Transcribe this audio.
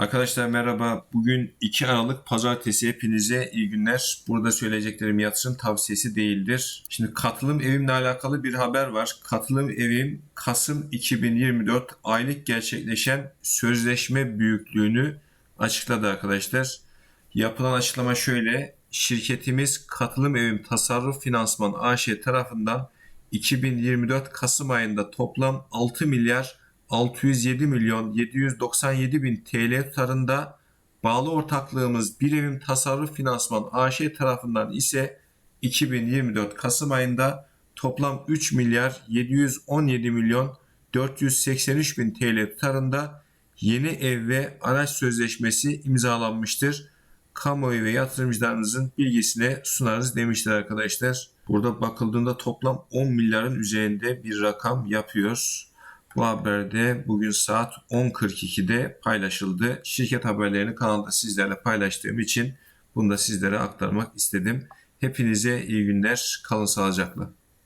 Arkadaşlar merhaba. Bugün 2 Aralık Pazartesi. Hepinize iyi günler. Burada söyleyeceklerim yatırım tavsiyesi değildir. Şimdi katılım evimle alakalı bir haber var. Katılım evim Kasım 2024 aylık gerçekleşen sözleşme büyüklüğünü açıkladı arkadaşlar. Yapılan açıklama şöyle. Şirketimiz Katılım Evim Tasarruf Finansman AŞ tarafından 2024 Kasım ayında toplam 6 milyar 607 milyon 797 bin TL tutarında bağlı ortaklığımız Bir Evim Tasarruf Finansman AŞ tarafından ise 2024 Kasım ayında toplam 3 milyar 717 milyon 483 bin TL tutarında yeni ev ve araç sözleşmesi imzalanmıştır. Kamuoyu ve yatırımcılarınızın bilgisine sunarız demişler arkadaşlar. Burada bakıldığında toplam 10 milyarın üzerinde bir rakam yapıyor. Bu haberde bugün saat 10.42'de paylaşıldı. Şirket haberlerini kanalda sizlerle paylaştığım için bunu da sizlere aktarmak istedim. Hepinize iyi günler. Kalın sağlıcakla.